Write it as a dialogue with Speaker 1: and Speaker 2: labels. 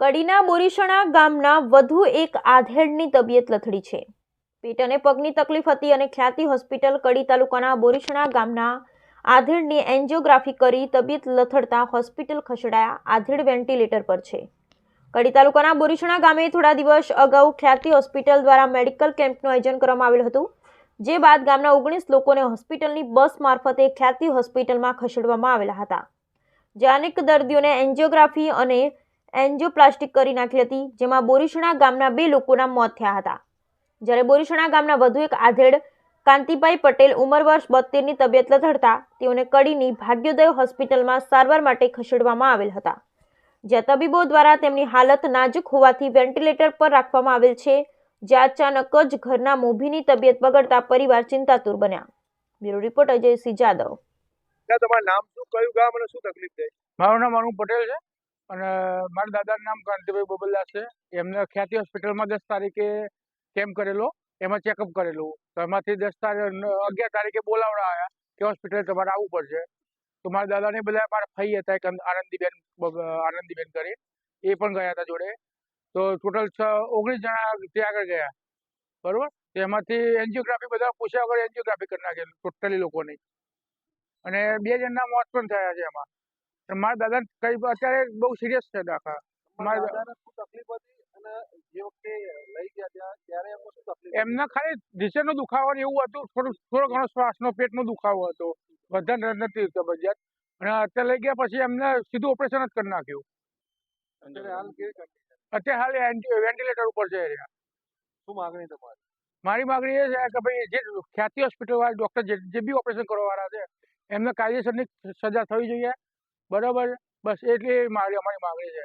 Speaker 1: કડીના બોરીસણા ગામના વધુ એક આધેડની તબિયત લથડી છે. પેટ અને પગની તકલીફ હતી અને ખ્યાતિ હોસ્પિટલ કડી તાલુકાના બોરીસણા ગામના આધેડની એન્જિયોગ્રાફી કરી તબિયત લથડતા હોસ્પિટલ ખસેડાયા આધેડ વેન્ટિલેટર પર છે. કડી તાલુકાના બોરીસણા ગામે થોડા દિવસ અગાઉ ખ્યાતિ હોસ્પિટલ દ્વારા મેડિકલ કેમ્પનું આયોજન કરવામાં આવેલ હતું, જે બાદ ગામના ઓગણીસ લોકોને હોસ્પિટલની બસ મારફતે ખ્યાતિ હોસ્પિટલમાં ખસેડવામાં આવેલા હતા. જે અનેક દર્દીઓને એન્જિયોગ્રાફી અને એન્જિયોપ્લાસ્ટિક કરી નાખી હતી જેમાં બોરીસણા ગામના બે લોકોના મોત થયા હતા. જ્યારે બોરીસણા ગામના વધુ એક આધેડ કાંતિભાઈ પટેલ ઉંમર વર્ષ બોતેરની તબિયત લથડતા તેઓને કડીની ભાગ્યોદય હોસ્પિટલમાં સારવાર માટે ખસેડવામાં આવેલ હતા. જ્યાં તબીબો દ્વારા તેમની હાલત નાજુક હોવાથી વેન્ટિલેટર પર રાખવામાં આવેલ છે જ્યાં અચાનક જ ઘરના મોભીની તબિયત બગડતા પરિવાર ચિંતાતુર બન્યા. Bureau report Ajaysinh Jadav.
Speaker 2: તમારું નામ શું? કયું ગામ અને શું તકલીફ થઈ?
Speaker 3: મારું નામ અરુણ પટેલ છે. અને મારા દાદાનું નામ કાંતિભાઈ બોબલદાસ છે. એમને ખ્યાતિ હોસ્પિટલમાં દસ તારીખે કેમ્પ કરેલો. એમાં ચેકઅપ કરેલું. તો એમાંથી દસ તારીખ, અગિયાર તારીખે બોલાવડા આવ્યા કે હોસ્પિટલ તમારે આવવું પડશે. તો મારા દાદાને બધા મારા ફઈ હતા, એક આનંદીબેન આનંદીબેન કરી. એ પણ ગયા હતા જોડે. તો ટોટલ છ, ઓગણીસ જણા ત્યાં આગળ ગયા. બરોબર? તો એમાંથી એન્જિયોગ્રાફી બધા પૂછ્યા વગર એન્જિયોગ્રાફી કરી નાખેલી, ટોટલી લોકોની. અને બે જણના મોત પણ થયા છે એમાં. મારા દાદા કઈ અત્યારે બહુ સિરિયસ છે દાખલા મારા
Speaker 2: દાદાને શું તકલીફ હતી અને જે વખતે લઈ ગયા ત્યાં ત્યારે એમને શું તકલીફ
Speaker 3: એમને ખાલી દુખાવો ને એવું હતું થોડું થોડો ઘણો શ્વાસનો પેટનો દુખાવો હતો. વધારે નથી તબિયત અને અત્યારે લઈ ગયા પછી એમને સીધું ઓપરેશન જ કરી નાખ્યું.
Speaker 2: અત્યારે હાલ કેવી condition?
Speaker 3: અત્યારે હાલ વેન્ટિલેટર ઉપર છે.
Speaker 2: શું માંગણી તમારી?
Speaker 3: મારી માગણી એ છે કે ભાઈ જે ખ્યાતિ હોસ્પિટલ વાળા ડોક્ટર જે જે બી ઓપરેશન કરવાવાળા છે એમને કાયદેસરની સજા થવી જોઈએ. બરાબર? બસ એટલી મારી અમારી માગણી છે.